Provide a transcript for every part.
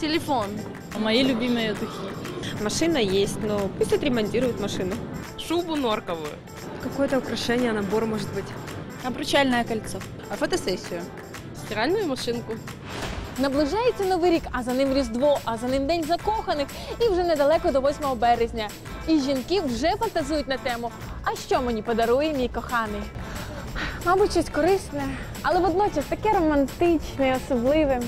Телефон. Мои любимые духи. Машина есть, но пусть отремонтируют машину. Шубу норковую. Какое-то украшение, набор может быть. Обручальное кольцо. А фотосессию? Стиральную машинку. Наближається новий рік, а за ним Різдво, а за ним День закоханих, і вже недалеко до 8 березня. І жінки вже фантазують на тему: а що мені подарує мій коханий? Мабуть, щось корисне, але водночас таке романтичне, і особливе.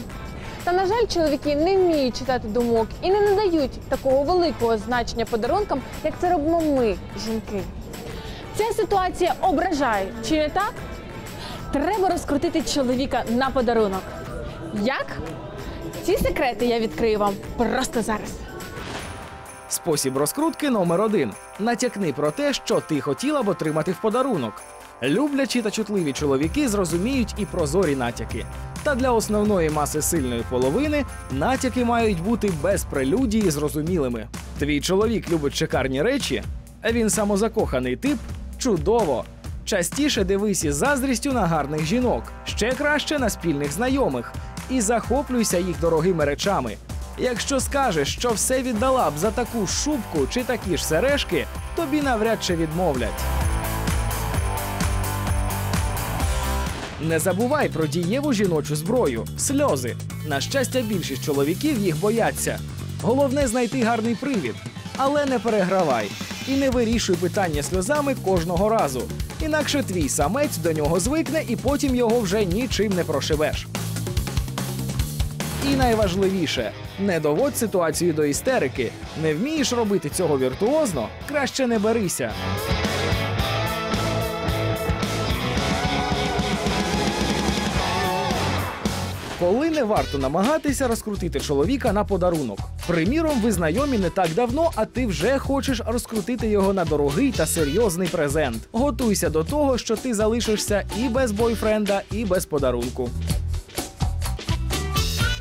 Та, на жаль, чоловіки не вміють читати думок і не надають такого великого значення подарункам, як це робимо ми, жінки. Ця ситуація ображає, чи не так? Треба розкрутити чоловіка на подарунок. Як? Ці секрети я відкрию вам просто зараз. Спосіб розкрутки номер один: натякни про те, що ти хотіла б отримати в подарунок. Люблячі та чутливі чоловіки зрозуміють і прозорі натяки. Та для основної маси сильної половини натяки мають бути без прелюдії зрозумілими. Твій чоловік любить шикарні речі, а він самозакоханий тип чудово. Частіше дивись із заздрістю на гарних жінок, ще краще на спільних знайомих, і захоплюйся їх дорогими речами. Якщо скажеш, що все віддала б за таку шубку чи такі ж сережки, тобі навряд чи відмовлять. Не забувай про дієву жіночу зброю сльози. На щастя, більшість чоловіків їх бояться. Головне знайти гарний привід, але не перегравай і не вирішуй питання сльозами кожного разу. Інакше твій самець до нього звикне і потім його вже нічим не прошибеш. І найважливіше, не доводь ситуацію до істерики. Не вмієш робити цього віртуозно, краще не берися. Коли не варто намагатися розкрутити чоловіка на подарунок. Приміром, ви знайомі не так давно, а ти вже хочеш розкрутити його на дорогий та серйозний презент. Готуйся до того, що ти залишишся і без бойфренда, і без подарунку.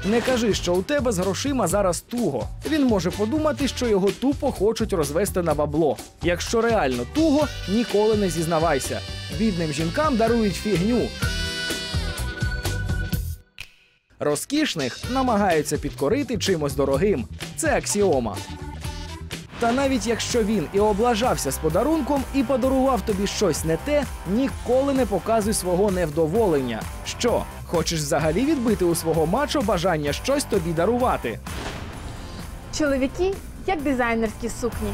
Не кажи, що у тебе з грошима зараз туго. Він може подумати, що його тупо хочуть розвести на бабло. Якщо реально туго, ніколи не зізнавайся. Бідним жінкам дарують фігню. Розкішних намагаються підкорити чимось дорогим. Це аксіома. Та навіть якщо він і облажався з подарунком і подарував тобі щось не те, ніколи не показуй свого невдоволення. Що, хочеш взагалі відбити у свого мачо бажання щось тобі дарувати? Чоловіки як дизайнерські сукні,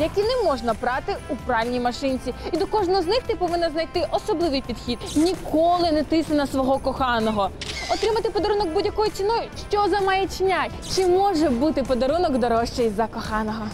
які не можна прати у пральній машинці. І до кожного з них ти повинна знайти особливий підхід. Ніколи не тисни на свого коханого. Отримати подарунок будь-якою ціною. Що за маячня? Чи може бути подарунок дорожчий за коханого?